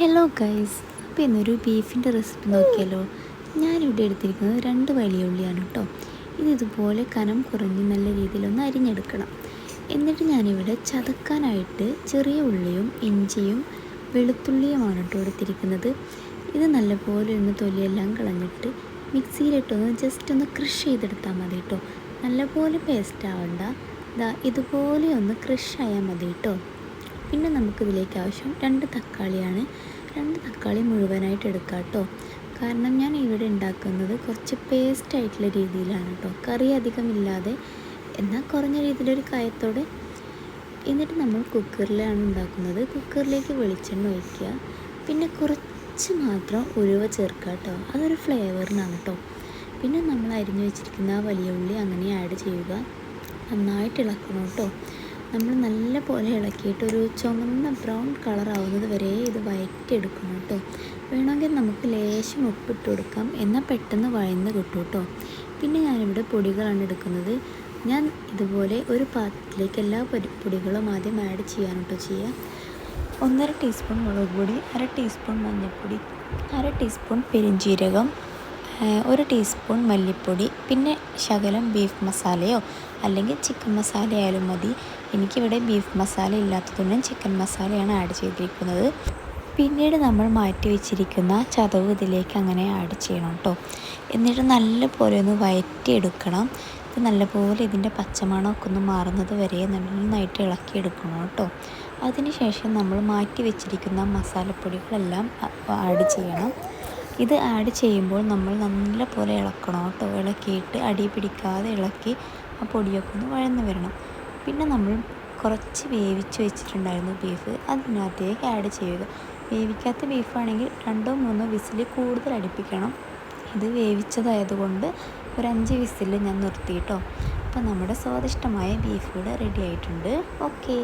Hello guys അപ്പോൾ ഇന്നൊരു ബീഫിന്റെ റെസിപ്പി നോക്കിയാലോ? ഞാനിവിടെ എടുത്തിരിക്കുന്നത് രണ്ട് വലിയ ഉള്ളിയാണ് കേട്ടോ ഇത് ഇതുപോലെ കനം കുറഞ്ഞ് നല്ല രീതിയിലൊന്ന് അരിഞ്ഞെടുക്കണം. എന്നിട്ട് ഞാനിവിടെ ചതക്കാനായിട്ട് ചെറിയ ഉള്ളിയും ഇഞ്ചിയും വെളുത്തുള്ളിയുമാണ് കേട്ടോ എടുത്തിരിക്കുന്നത്. ഇത് നല്ലപോലെ ഒന്ന് തൊലിയെല്ലാം കളഞ്ഞിട്ട് മിക്സിയിലിട്ടൊന്ന് ജസ്റ്റ് ഒന്ന് ക്രഷ് ചെയ്തെടുത്താൽ മതി കേട്ടോ നല്ലപോലെ പേസ്റ്റ് ആവണ്ട. ഇതാ ഇതുപോലെ ഒന്ന് ക്രഷ് ആയാൽ മതി കേട്ടോ പിന്നെ നമുക്ക് നമുക്കിതിലേക്ക് ആവശ്യം രണ്ട് തക്കാളിയാണ്. രണ്ട് തക്കാളി മുഴുവനായിട്ട് എടുക്കുക കേട്ടോ. കാരണം ഞാൻ ഇവിടെ ഉണ്ടാക്കുന്നത് കുറച്ച് പേസ്റ്റ് ആയിട്ടുള്ള രീതിയിലാണ് കേട്ടോ. കറി അധികം ഇല്ലാതെ എന്നാൽ കുറഞ്ഞ രീതിയിലൊരു കായത്തോടെ. എന്നിട്ട് നമ്മൾ കുക്കറിലാണ് ഉണ്ടാക്കുന്നത്. കുക്കറിലേക്ക് വെളിച്ചെണ്ണ ഒഴിക്കുക. പിന്നെ കുറച്ച് മാത്രം ഉഴുവ ചേർക്കുക കേട്ടോ. അതൊരു ഫ്ലേവറിനാണ് കേട്ടോ. പിന്നെ നമ്മൾ അരിഞ്ഞു വെച്ചിരിക്കുന്ന ആ വലിയ ഉള്ളി അങ്ങനെ ആഡ് ചെയ്യുക. നന്നായിട്ട് ഇളക്കണം കേട്ടോ. നമ്മൾ നല്ല പോലെ ഇളക്കിയിട്ട് ഒരു ചുമന്ന ബ്രൗൺ കളർ ആവുന്നത് വരെ ഇത് വയറ്റിയെടുക്കണം കേട്ടോ. വേണമെങ്കിൽ നമുക്ക് ലേശം ഉപ്പിട്ട് കൊടുക്കാം. എന്നാൽ പെട്ടെന്ന് വഴന്ന് കിട്ടും കേട്ടോ. പിന്നെ ഞാനിവിടെ പൊടികളാണ് എടുക്കുന്നത്. ഞാൻ ഇതുപോലെ ഒരു പാത്രത്തിലേക്ക് എല്ലാ പൊടി പൊടികളും ആദ്യം ആഡ് ചെയ്യാൻ കേട്ടോ ചെയ്യുക. ഒന്നര ടീസ്പൂൺ മുളക് പൊടി അര ടീസ്പൂൺ മഞ്ഞൾപ്പൊടി അര ടീസ്പൂൺ പെരിഞ്ജീരകം ഒരു ടീസ്പൂൺ മല്ലിപ്പൊടി പിന്നെ ശകലം ബീഫ് മസാലയോ അല്ലെങ്കിൽ ചിക്കൻ മസാലയായാലും മതി. എനിക്കിവിടെ ബീഫ് മസാല ഇല്ലാത്തതുകൊണ്ട് ചിക്കൻ മസാലയാണ് ആഡ് ചെയ്തിരിക്കുന്നത്. പിന്നീട് നമ്മൾ മാറ്റി വെച്ചിരിക്കുന്ന ചതവ് ഇതിലേക്ക് അങ്ങനെ ആഡ് ചെയ്യണം കേട്ടോ എന്നിട്ട് നല്ലപോലെ ഒന്ന് വയറ്റിയെടുക്കണം. ഇത് നല്ലപോലെ ഇതിന്റെ പച്ചമണമൊക്കെ ഒന്ന് മാറുന്നത് വരെ നന്നായിട്ട് ഇളക്കിയെടുക്കണം കേട്ടോ അതിനുശേഷം നമ്മൾ മാറ്റി വെച്ചിരിക്കുന്ന മസാലപ്പൊടികളെല്ലാം ആഡ് ചെയ്യണം. ഇത് ആഡ് ചെയ്യുമ്പോൾ നമ്മൾ നല്ല പോലെ ഇളക്കണം കേട്ടോ ഇളക്കിയിട്ട് അടി പിടിക്കാതെ ഇളക്കി ആ പൊടിയൊക്കെ ഒന്ന് വഴന്ന് വരണം. പിന്നെ നമ്മൾ കുറച്ച് വേവിച്ച് വെച്ചിട്ടുണ്ടായിരുന്നു ബീഫ് അതിനകത്തേക്ക് ആഡ് ചെയ്യുക. വേവിക്കാത്ത ബീഫാണെങ്കിൽ രണ്ടോ മൂന്നോ വിസിൽ കൂടുതൽ അടുപ്പിക്കണം. ഇത് വേവിച്ചതായതുകൊണ്ട് ഒരു അഞ്ച് വിസിൽ ഞാൻ നിർത്തി കേട്ടോ അപ്പോൾ നമ്മുടെ സ്വാദിഷ്ടമായ ബീഫ് ഇവിടെ റെഡി ആയിട്ടുണ്ട്. ഓക്കേ